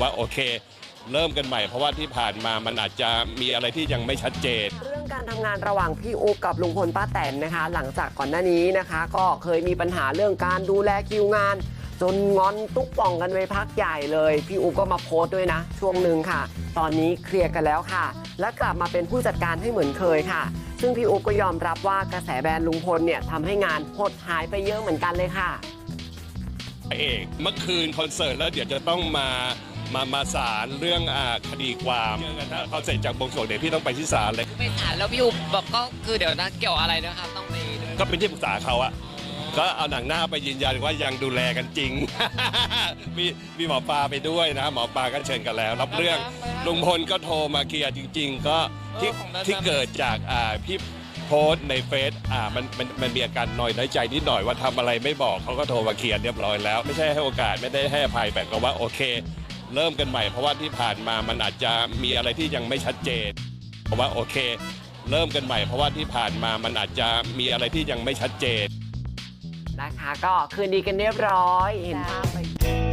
ว่าโอเค เริ่มกันใหม่ เพราะว่าที่ผ่านมามันอาจจะมีอะไรที่ยังไม่ชัดเจน เรื่องการทำงานระหว่างพี่อุ๊บกับลุงพลป้าแตนนะคะ หลังจากก่อนหน้านี้นะคะ ก็เคยมีปัญหาเรื่องการดูแลคิวงาน จนงอนตุ๊กป่องกันไปพักใหญ่เลย พี่อุ๊บก็มาโพสต์ด้วยนะ ช่วงหนึ่งค่ะ ตอนนี้เคลียร์กันแล้วค่ะ และกลับมาเป็นผู้จัดการให้เหมือนเคยค่ะ ซึ่งพี่อุ๊บก็ยอมรับว่ากระแสแบรนด์ลุงพลเนี่ยทำให้งานหดหายไปเยอะเหมือนกันเลยค่ะเอกเมื่อคืนคอนเสิร์ตแล้วเดี๋ยวจะต้องมา มามาศาลเรื่องอาคดีความถ้าเขาเสร็จจากบงสรวงเดี๋ยวพี่ต้องไปที่ศาลเลย ไปศาลแล้วพี่อุ๊บบอกก็คือเดี๋ยวนะเกี่ยวอะไรนะคะต้องไปเดินก็เป็นที่ปรึกษาเขาอะก็เอาหนังหน้าไปยืนยันว่ายังดูแลกันจริง มีมีหมอปลาไปด้วยนะ หมอปลาก็เชิญกันแล้ว รับเรื่องลุงพลก็โทรมาเคลียร์จริง ๆ ก็ที่ที่เกิดจากอ่าพี่โพสต์ในเฟซอ่ามันมันมันมีอาการน้อยน้อยใจนิดหน่อยว่าทำอะไรไม่บอกเขาก็โทรมาเคลียร์เรียบร้อยแล้ว ไม่ใช่ให้โอกาสไม่ได้ให้อภัยแต่ก็ว่าโอเค เริ่มกันใหม่เพราะว่าที่ผ่านมามันอาจจะมีอะไรที่ยังไม่ชัดเจนเพราะว่าโอเค เริ่มกันใหม่เพราะว่าที่ผ่านมามันอาจจะมีอะไรที่ยังไม่ชัดเจนนะคะก็คืนดีกันเรียบร้อยเห็นภาพไป